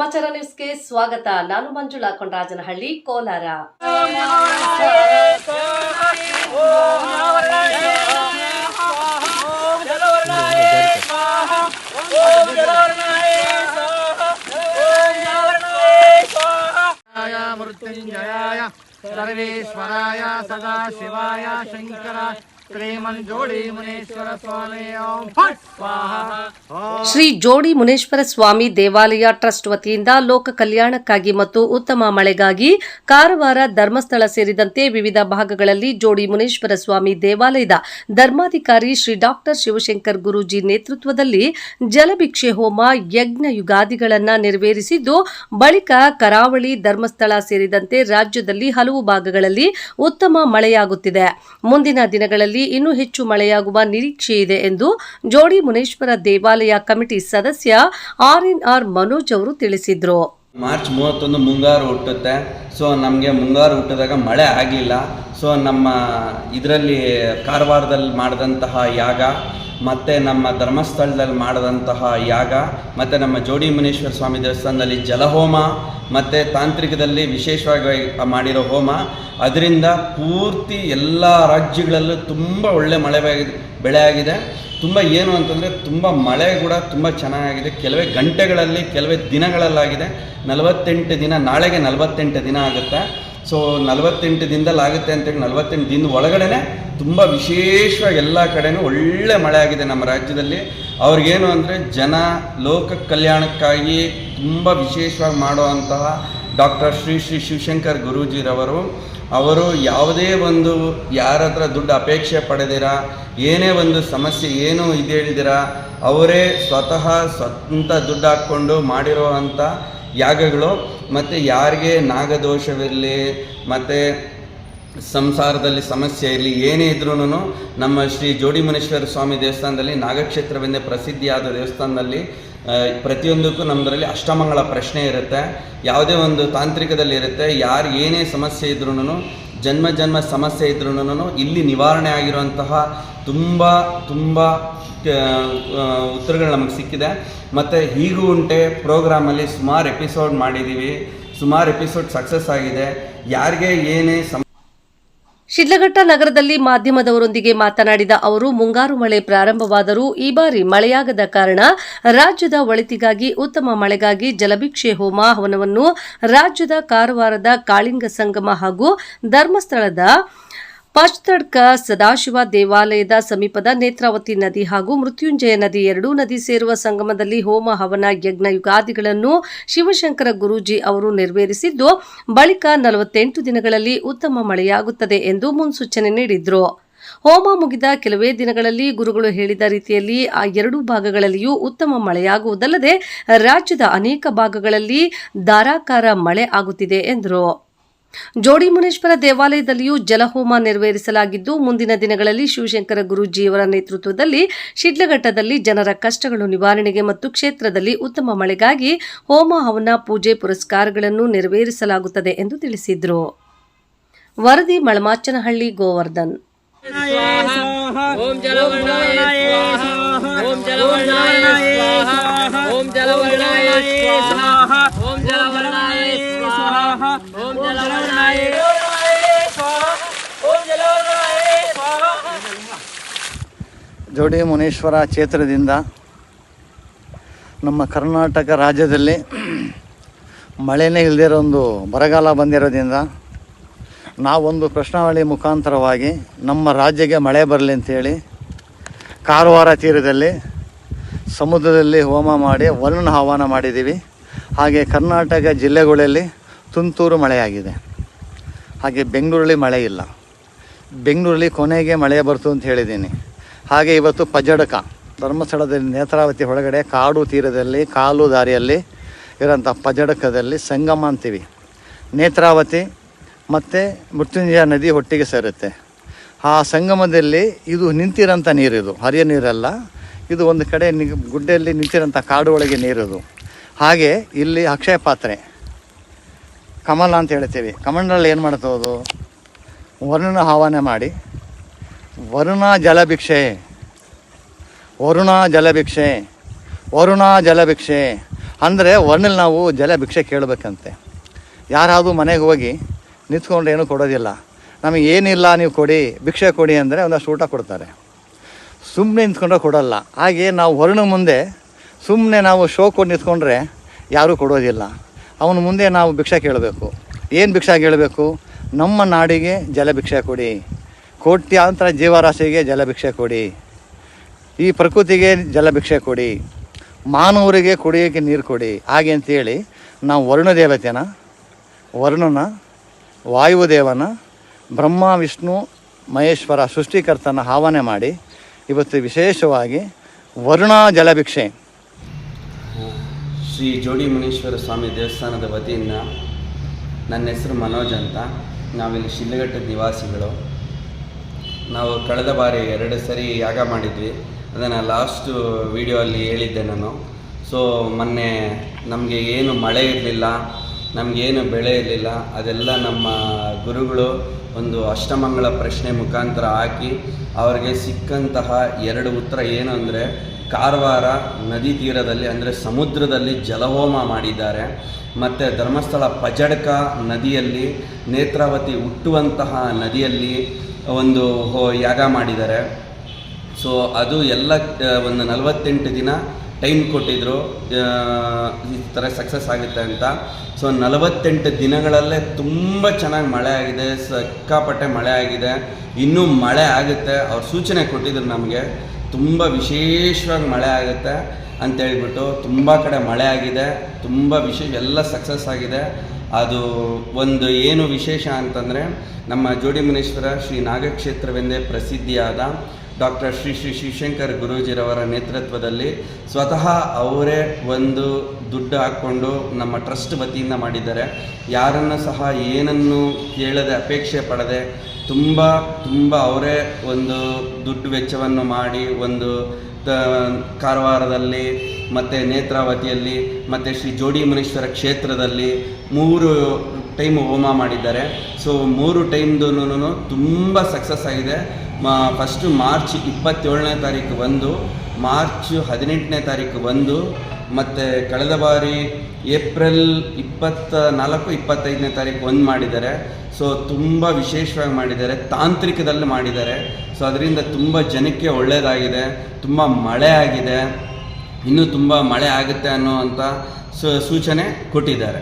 ಸಮಾಚಾರ ನ್ಯೂಸ್ಗೆ ಸ್ವಾಗತ ನಾನು ಮಂಜುಳಾ ಕೊಂಡರಾಜನಹಳ್ಳಿ ಕೋಲಾರ ಮೃತ್ಯುಂಜಯ ಸರ್ವೇಶ್ವರಾಯ ಸದಾ ಶಿವಾಯ ಶಂಕರ ಶ್ರೀ ಜೋಡಿ ಮುನೇಶ್ವರ ಸ್ವಾಮಿ ದೇವಾಲಯ ಟ್ರಸ್ಟ್ ವತಿಯಿಂದ ಲೋಕ ಕಲ್ಯಾಣಕ್ಕಾಗಿ ಮತ್ತು ಉತ್ತಮ ಮಳೆಗಾಗಿ ಕಾರವಾರ, ಧರ್ಮಸ್ಥಳ ಸೇರಿದಂತೆ ವಿವಿಧ ಭಾಗಗಳಲ್ಲಿ ಜೋಡಿ ಮುನೇಶ್ವರ ಸ್ವಾಮಿ ದೇವಾಲಯದ ಧರ್ಮಾಧಿಕಾರಿ ಶ್ರೀ ಡಾಕ್ಟರ್ ಶಿವಶಂಕರ್ ಗುರೂಜಿ ನೇತೃತ್ವದಲ್ಲಿ ಜಲಭಿಕ್ಷೆ ಹೋಮ ಯಜ್ಞ ಯುಗಾದಿಗಳನ್ನು ನೆರವೇರಿಸಿದ್ದು, ಬಳಿಕ ಕರಾವಳಿ, ಧರ್ಮಸ್ಥಳ ಸೇರಿದಂತೆ ರಾಜ್ಯದಲ್ಲಿ ಹಲವು ಭಾಗಗಳಲ್ಲಿ ಉತ್ತಮ ಮಳೆಯಾಗುತ್ತಿದೆ. ಮುಂದಿನ ದಿನಗಳಲ್ಲಿ ಇನ್ನೂ ಹೆಚ್ಚು ಮಳೆಯಾಗುವ ನಿರೀಕ್ಷೆ ಇದೆ ಎಂದು ಜೋಡಿ ಮುನೇಶ್ವರ ದೇವಾಲಯ ಕಮಿಟಿ ಸದಸ್ಯ ಆರ್ ಎನ್ ಆರ್ ಮನೋಜ್ ಅವರು ತಿಳಿಸಿದ್ರು. ಮಾರ್ಚ್ ಮೂವತ್ತೊಂದು ಮುಂಗಾರು ಹುಟ್ಟುತ್ತೆ. ಸೊ, ನಮಗೆ ಮುಂಗಾರು ಹುಟ್ಟಿದಾಗ ಮಳೆ ಆಗಲಿಲ್ಲ. ಸೊ, ನಮ್ಮ ಇದರಲ್ಲಿ ಕಾರವಾರದಲ್ಲಿ ಮಾಡಿದಂತಹ ಯಾಗ ಮತ್ತು ನಮ್ಮ ಧರ್ಮಸ್ಥಳದಲ್ಲಿ ಮಾಡಿದಂತಹ ಯಾಗ, ಮತ್ತು ನಮ್ಮ ಜೋಡಿ ಮುನೇಶ್ವರ ಸ್ವಾಮಿ ದೇವಸ್ಥಾನದಲ್ಲಿ ಜಲಹೋಮ, ಮತ್ತು ತಾಂತ್ರಿಕದಲ್ಲಿ ವಿಶೇಷವಾಗಿ ಮಾಡಿರೋ ಹೋಮ. ಅದರಿಂದ ಪೂರ್ತಿ ಎಲ್ಲ ರಾಜ್ಯಗಳಲ್ಲೂ ತುಂಬ ಒಳ್ಳೆ ಮಳೆ ಬೆಳೆ ಆಗಿದೆ. ತುಂಬ ಏನು ಅಂತಂದರೆ ತುಂಬ ಮಳೆ ಕೂಡ ತುಂಬ ಚೆನ್ನಾಗಿದೆ. ಕೆಲವೇ ಗಂಟೆಗಳಲ್ಲಿ, ಕೆಲವೇ ದಿನಗಳಲ್ಲಾಗಿದೆ. ನಲವತ್ತೆಂಟು ದಿನ, ನಾಳೆಗೆ ನಲವತ್ತೆಂಟು ದಿನ ಆಗುತ್ತೆ. ಸೊ ನಲವತ್ತೆಂಟು ದಿನದಲ್ಲಿ ಆಗುತ್ತೆ ಅಂತೇಳಿ ನಲವತ್ತೆಂಟು ದಿನದ ಒಳಗಡೆನೆ ತುಂಬ ವಿಶೇಷವಾಗಿ ಎಲ್ಲ ಕಡೆನೂ ಒಳ್ಳೆ ಮಳೆ ಆಗಿದೆ ನಮ್ಮ ರಾಜ್ಯದಲ್ಲಿ. ಅವ್ರಿಗೇನು ಅಂದರೆ ಜನ ಲೋಕ ಕಲ್ಯಾಣಕ್ಕಾಗಿ ತುಂಬ ವಿಶೇಷವಾಗಿ ಮಾಡುವಂತಹ ಡಾಕ್ಟರ್ ಶ್ರೀ ಶ್ರೀ ಶಿವಶಂಕರ್ ಗುರೂಜಿರವರು, ಅವರು ಯಾವುದೇ ಒಂದು ಯಾರ ಹತ್ರ ದುಡ್ಡು ಅಪೇಕ್ಷೆ ಪಡೆದಿರ, ಏನೇ ಒಂದು ಸಮಸ್ಯೆ ಏನೂ ಇದು ಹೇಳಿದಿರ, ಅವರೇ ಸ್ವತಃ ಸ್ವಂತ ದುಡ್ಡು ಹಾಕ್ಕೊಂಡು ಮಾಡಿರುವಂಥ ಯಾಗಗಳು ಮತ್ತು ಯಾರಿಗೆ ನಾಗದೋಷವಿರಲಿ, ಮತ್ತು ಸಂಸಾರದಲ್ಲಿ ಸಮಸ್ಯೆ ಇರಲಿ, ಏನೇ ಇದ್ರೂ ನಮ್ಮ ಶ್ರೀ ಜೋಡಿ ಮುನೇಶ್ವರ ಸ್ವಾಮಿ ದೇವಸ್ಥಾನದಲ್ಲಿ ನಾಗಕ್ಷೇತ್ರವೆಂದೇ ಪ್ರಸಿದ್ಧಿಯಾದ ದೇವಸ್ಥಾನದಲ್ಲಿ ಪ್ರತಿಯೊಂದಕ್ಕೂ ನಮ್ಮದರಲ್ಲಿ ಅಷ್ಟಮಂಗಳ ಪ್ರಶ್ನೆ ಇರುತ್ತೆ. ಯಾವುದೇ ಒಂದು ತಾಂತ್ರಿಕದಲ್ಲಿ ಇರುತ್ತೆ. ಯಾರು ಏನೇ ಸಮಸ್ಯೆ ಇದ್ರೂ ಜನ್ಮ ಜನ್ಮ ಸಮಸ್ಯೆ ಇದ್ರೂ ಇಲ್ಲಿ ನಿವಾರಣೆ ಆಗಿರುವಂತಹ ತುಂಬ ತುಂಬ ಉತ್ತರಗಳು ನಮಗೆ ಸಿಕ್ಕಿದೆ. ಮತ್ತು ಹೀಗೂ ಉಂಟೆ ಪ್ರೋಗ್ರಾಮಲ್ಲಿ ಸುಮಾರು ಎಪಿಸೋಡ್ ಮಾಡಿದ್ದೀವಿ ಸುಮಾರು ಎಪಿಸೋಡ್ ಸಕ್ಸಸ್ ಆಗಿದೆ. ಯಾರಿಗೆ ಏನೇ ಸಮ ಶಿಡ್ಲಘಟ್ಟ ನಗರದಲ್ಲಿ ಮಾಧ್ಯಮದವರೊಂದಿಗೆ ಮಾತನಾಡಿದ ಅವರು, ಮುಂಗಾರು ಮಳೆ ಪ್ರಾರಂಭವಾದರೂ ಈ ಬಾರಿ ಮಳೆಯಾಗದ ಕಾರಣ ರಾಜ್ಯದ ಒಳಿತಿಗಾಗಿ, ಉತ್ತಮ ಮಳೆಗಾಗಿ ಜಲಭಿಕ್ಷೆ ಹೋಮ ಹವನವನ್ನು ರಾಜ್ಯದ ಕಾರವಾರದ ಕಾಳಿಂಗ ಸಂಗಮ ಹಾಗೂ ಧರ್ಮಸ್ಥಳದ ಪಚ್ತಡ್ಕ ಸದಾಶಿವ ದೇವಾಲಯದ ಸಮೀಪದ ನೇತ್ರಾವತಿ ನದಿ ಹಾಗೂ ಮೃತ್ಯುಂಜಯ ನದಿ ಎರಡೂ ನದಿ ಸೇರುವ ಸಂಗಮದಲ್ಲಿ ಹೋಮ, ಹವನ, ಯಜ್ಞ, ಯುಗಾದಿಗಳನ್ನು ಶಿವಶಂಕರ ಗುರೂಜಿ ಅವರು ನೆರವೇರಿಸಿದ್ದು, ಬಳಿಕ ನಲವತ್ತೆಂಟು ದಿನಗಳಲ್ಲಿ ಉತ್ತಮ ಮಳೆಯಾಗುತ್ತದೆ ಎಂದು ಮುನ್ಸೂಚನೆ ನೀಡಿದ್ರು. ಹೋಮ ಮುಗಿದ ಕೆಲವೇ ದಿನಗಳಲ್ಲಿ ಗುರುಗಳು ಹೇಳಿದ ರೀತಿಯಲ್ಲಿ ಆ ಎರಡೂ ಭಾಗಗಳಲ್ಲಿಯೂ ಉತ್ತಮ ಮಳೆಯಾಗುವುದಲ್ಲದೆ ರಾಜ್ಯದ ಅನೇಕ ಭಾಗಗಳಲ್ಲಿ ಧಾರಾಕಾರ ಮಳೆ ಆಗುತ್ತಿದೆ ಎಂದರು. ಜೋಡಿ ಮುನೇಶ್ವರ ದೇವಾಲಯದಲ್ಲಿಯೂ ಜಲಹೋಮ ನೆರವೇರಿಸಲಾಗಿದ್ದು, ಮುಂದಿನ ದಿನಗಳಲ್ಲಿ ಶಿವಶಂಕರ ಗುರೂಜಿಯವರ ನೇತೃತ್ವದಲ್ಲಿ ಶಿಡ್ಲಘಟ್ಟದಲ್ಲಿ ಜನರ ಕಷ್ಟಗಳು ನಿವಾರಣೆಗೆ ಮತ್ತು ಕ್ಷೇತ್ರದಲ್ಲಿ ಉತ್ತಮ ಮಳೆಗಾಗಿ ಹೋಮ ಹವನ ಪೂಜೆ ಪುರಸ್ಕಾರಗಳನ್ನು ನೆರವೇರಿಸಲಾಗುತ್ತದೆ ಎಂದು ತಿಳಿಸಿದರು. ವರದಿ, ಮಳಮಾಚನಹಳ್ಳಿ, ಗೋವರ್ಧನ್. ಓಂ ಓಂ ಜಲವರ್ಣಾಯ ಜೋಡಿ ಮುನೇಶ್ವರ ಕ್ಷೇತ್ರದಿಂದ ನಮ್ಮ ಕರ್ನಾಟಕ ರಾಜ್ಯದಲ್ಲಿ ಮಳೆನೇ ಇಲ್ಲದಿರೋ ಒಂದು ಬರಗಾಲ ಬಂದಿರೋದ್ರಿಂದ ನಾವೊಂದು ಪ್ರಶ್ನಾವಳಿ ಮುಖಾಂತರವಾಗಿ ನಮ್ಮ ರಾಜ್ಯಕ್ಕೆ ಮಳೆ ಬರಲಿ ಅಂತೇಳಿ ಕಾರವಾರ ತೀರದಲ್ಲಿ ಸಮುದ್ರದಲ್ಲಿ ಹೋಮ ಮಾಡಿ ವರುಣ ಆಹ್ವಾನ ಮಾಡಿದ್ದೀವಿ. ಹಾಗೆ ಕರ್ನಾಟಕ ಜಿಲ್ಲೆಗಳಲ್ಲಿ ತುಂತುರು ಮಳೆಯಾಗಿದೆ. ಹಾಗೆ ಬೆಂಗಳೂರಲ್ಲಿ ಮಳೆ ಇಲ್ಲ. ಬೆಂಗಳೂರಲ್ಲಿ ಕೊನೆಗೆ ಮಳೆ ಬರ್ತು ಅಂತ ಹೇಳಿದ್ದೀನಿ. ಹಾಗೆ ಇವತ್ತು ಪಜಡಕ, ಧರ್ಮಸ್ಥಳದಲ್ಲಿ ನೇತ್ರಾವತಿ ಒಳಗಡೆ ಕಾಡು ತೀರದಲ್ಲಿ, ಕಾಲು ದಾರಿಯಲ್ಲಿ ಇರೋಂಥ ಪಜಡಕದಲ್ಲಿ ಸಂಗಮ ಅಂತೀವಿ. ನೇತ್ರಾವತಿ ಮತ್ತು ಮೃತ್ಯುಂಜಯ ನದಿ ಒಟ್ಟಿಗೆ ಸೇರುತ್ತೆ. ಆ ಸಂಗಮದಲ್ಲಿ ಇದು ನಿಂತಿರೋಂಥ ನೀರಿದು ಹರಿಯ ನೀರಲ್ಲ. ಇದು ಒಂದು ಕಡೆ ನಿ ಗುಡ್ಡೆಯಲ್ಲಿ ನಿಂತಿರೋಂಥ ಕಾಡು ಒಳಗೆ ನೀರಿದು. ಹಾಗೆ ಇಲ್ಲಿ ಅಕ್ಷಯ ಪಾತ್ರೆ ಕಮಲ ಅಂತ ಹೇಳ್ತೀವಿ. ಕಮಂಡಲ್ಲಿ ಏನು ಮಾಡ್ತೋದು ವರುಣ ಆಹ್ವಾನ ಮಾಡಿ, ವರುಣ ಜಲಭಿಕ್ಷೆ ವರುಣ ಜಲಭಿಕ್ಷೆ ವರುಣ ಜಲಭಿಕ್ಷೆ ಅಂದರೆ ವರ್ಣಲ್ಲಿ ನಾವು ಜಲ ಭಿಕ್ಷೆ ಕೇಳಬೇಕಂತೆ. ಯಾರಾದರೂ ಮನೆಗೆ ಹೋಗಿ ನಿಂತ್ಕೊಂಡು ಏನೂ ಕೊಡೋದಿಲ್ಲ. ನಮಗೆ ಏನಿಲ್ಲ ನೀವು ಕೊಡಿ, ಭಿಕ್ಷೆ ಕೊಡಿ ಅಂದರೆ ಒಂದಷ್ಟು ಊಟ ಕೊಡ್ತಾರೆ. ಸುಮ್ಮನೆ ನಿಂತ್ಕೊಂಡ್ರೆ ಕೊಡೋಲ್ಲ. ಹಾಗೆ ನಾವು ವರ್ಣ ಮುಂದೆ ಸುಮ್ಮನೆ ನಾವು ಶೋ ಕೊಟ್ಟು ನಿಂತ್ಕೊಂಡ್ರೆ ಯಾರೂ ಕೊಡೋದಿಲ್ಲ. ಅವನ ಮುಂದೆ ನಾವು ಭಿಕ್ಷೆ ಕೇಳಬೇಕು. ಏನು ಭಿಕ್ಷೆ ಕೇಳಬೇಕು? ನಮ್ಮ ನಾಡಿಗೆ ಜಲ ಭಿಕ್ಷೆ ಕೊಡಿ. ಕೋಟ್ಯಾಂತರ ಜೀವರಾಶಿಗೆ ಜಲ ಭಿಕ್ಷೆ ಕೊಡಿ. ಈ ಪ್ರಕೃತಿಗೆ ಜಲ ಭಿಕ್ಷೆ ಕೊಡಿ. ಮಾನವರಿಗೆ ಕುಡಿಯೋಕ್ಕೆ ನೀರು ಕೊಡಿ. ಹಾಗೆ ಅಂತೇಳಿ ನಾವು ವರುಣ ದೇವತೆನ, ವರುಣನ ವಾಯುದೇವನ ಬ್ರಹ್ಮ, ವಿಷ್ಣು, ಮಹೇಶ್ವರ, ಸೃಷ್ಟಿಕರ್ತನ ಆಹ್ವಾನ ಮಾಡಿ ಇವತ್ತು ವಿಶೇಷವಾಗಿ ವರುಣ ಜಲಭಿಕ್ಷೆ ಶ್ರೀ ಜೋಡಿ ಮುನೀಶ್ವರ ಸ್ವಾಮಿ ದೇವಸ್ಥಾನದ ವತಿಯಿಂದ ನನ್ನ ಹೆಸರು ಮನೋಜ್ ಅಂತ. ನಾವಿಲ್ಲಿ ಶಿಲ್ಲಘಟ್ಟದ ನಿವಾಸಿಗಳು. ನಾವು ಕಳೆದ ಬಾರಿ ಎರಡು ಸರಿ ಯಾಗ ಮಾಡಿದ್ವಿ. ಅದನ್ನು ಲಾಸ್ಟು ವಿಡಿಯೋ ಅಲ್ಲಿ ಹೇಳಿದ್ದೆ ನಾನು. ಸೊ ಮೊನ್ನೆ ನಮಗೆ ಏನು ಮಳೆ ಇರಲಿಲ್ಲ ನಮಗೇನು ಬೆಳೆ ಇರಲಿಲ್ಲ, ಅದೆಲ್ಲ ನಮ್ಮ ಗುರುಗಳು ಒಂದು ಅಷ್ಟಮಂಗಳ ಪ್ರಶ್ನೆ ಮುಖಾಂತರ ಹಾಕಿ ಅವರಿಗೆ ಸಿಕ್ಕಂತಹ ಎರಡು ಉತ್ತರ ಏನು ಅಂದರೆ ಕಾರವಾರ ನದಿ ತೀರದಲ್ಲಿ ಅಂದರೆ ಸಮುದ್ರದಲ್ಲಿ ಜಲಹೋಮ ಮಾಡಿದ್ದಾರೆ. ಮತ್ತು ಧರ್ಮಸ್ಥಳ ಪಜಡ್ಕ ನದಿಯಲ್ಲಿ, ನೇತ್ರಾವತಿ ಹುಟ್ಟುವಂತಹ ನದಿಯಲ್ಲಿ ಒಂದು ಹೋ- ಯಾಗ ಮಾಡಿದ್ದಾರೆ. ಸೊ ಅದು ಎಲ್ಲ ಒಂದು ನಲವತ್ತೆಂಟು ದಿನ ಟೈಮ್ ಕೊಟ್ಟಿದ್ದರು ಈ ಥರ ಸಕ್ಸಸ್ ಆಗುತ್ತೆ ಅಂತ. ಸೊ ನಲವತ್ತೆಂಟು ದಿನಗಳಲ್ಲೇ ತುಂಬ ಚೆನ್ನಾಗಿ ಮಳೆ ಆಗಿದೆ, ಸಿಕ್ಕಾಪಟ್ಟೆ ಮಳೆ ಆಗಿದೆ. ಇನ್ನೂ ಮಳೆ ಆಗುತ್ತೆ. ಅವ್ರು ಸೂಚನೆ ಕೊಟ್ಟಿದ್ರು ನಮಗೆ. ತುಂಬ ವಿಶೇಷವಾಗಿ ಮಳೆ ಆಗುತ್ತೆ ಅಂತ ಹೇಳ್ಬಿಟ್ಟು ತುಂಬ ಕಡೆ ಮಳೆ ಆಗಿದೆ, ತುಂಬ ವಿಶೇಷ ಎಲ್ಲ ಸಕ್ಸಸ್ ಆಗಿದೆ. ಅದು ಒಂದು ಏನು ವಿಶೇಷ ಅಂತಂದರೆ ನಮ್ಮ ಜೋಡಿ ಮುನೇಶ್ವರ ಶ್ರೀ ನಾಗಕ್ಷೇತ್ರವೆಂದೇ ಪ್ರಸಿದ್ಧಿಯಾದ ಡಾಕ್ಟರ್ ಶ್ರೀ ಶ್ರೀ ಶಿವಶಂಕರ್ ಗುರೂಜಿರವರ ನೇತೃತ್ವದಲ್ಲಿ ಸ್ವತಃ ಅವರೇ ಒಂದು ದುಡ್ಡು ಹಾಕ್ಕೊಂಡು ನಮ್ಮ ಟ್ರಸ್ಟ್ ವತಿಯಿಂದ ಮಾಡಿದ್ದಾರೆ. ಯಾರನ್ನು ಸಹ ಏನನ್ನು ಕೇಳದೆ, ಅಪೇಕ್ಷೆ ಪಡದೆ ತುಂಬ ತುಂಬ ಅವರೇ ಒಂದು ದುಡ್ಡು ವೆಚ್ಚವನ್ನು ಮಾಡಿ, ಒಂದು ಕಾರವಾರದಲ್ಲಿ, ಮತ್ತು ನೇತ್ರಾವತಿಯಲ್ಲಿ, ಮತ್ತು ಶ್ರೀ ಜೋಡಿ ಮುನೀಶ್ವರ ಕ್ಷೇತ್ರದಲ್ಲಿ ಮೂರು ಟೈಮ್ ಹೋಮ ಮಾಡಿದ್ದಾರೆ. ಸೊ ಮೂರು ಟೈಮ್ದೂ ತುಂಬ ಸಕ್ಸಸ್ ಆಗಿದೆ. ಫಸ್ಟು ಮಾರ್ಚ್ ಇಪ್ಪತ್ತೇಳನೇ ತಾರೀಕು ಒಂದು ಮಾರ್ಚ್ ಹದಿನೆಂಟನೇ ತಾರೀಕು ಒಂದು ಮತ್ತು ಕಳೆದ ಬಾರಿ ಏಪ್ರಿಲ್ ಇಪ್ಪತ್ತ ನಾಲ್ಕು, ಇಪ್ಪತ್ತೈದನೇ ತಾರೀಕು ಒಂದು ಮಾಡಿದ್ದಾರೆ. ಸೊ ತುಂಬ ವಿಶೇಷವಾಗಿ ಮಾಡಿದ್ದಾರೆ. ತಾಂತ್ರಿಕದಲ್ಲಿ ಮಾಡಿದ್ದಾರೆ. ಸೊ ಅದರಿಂದ ತುಂಬ ಜನಕ್ಕೆ ಒಳ್ಳೆಯದಾಗಿದೆ ತುಂಬ ಮಳೆ ಆಗಿದೆ. ಇನ್ನೂ ತುಂಬ ಮಳೆ ಆಗುತ್ತೆ ಅನ್ನೋ ಅಂತ ಸೂಚನೆ ಕೊಟ್ಟಿದ್ದಾರೆ.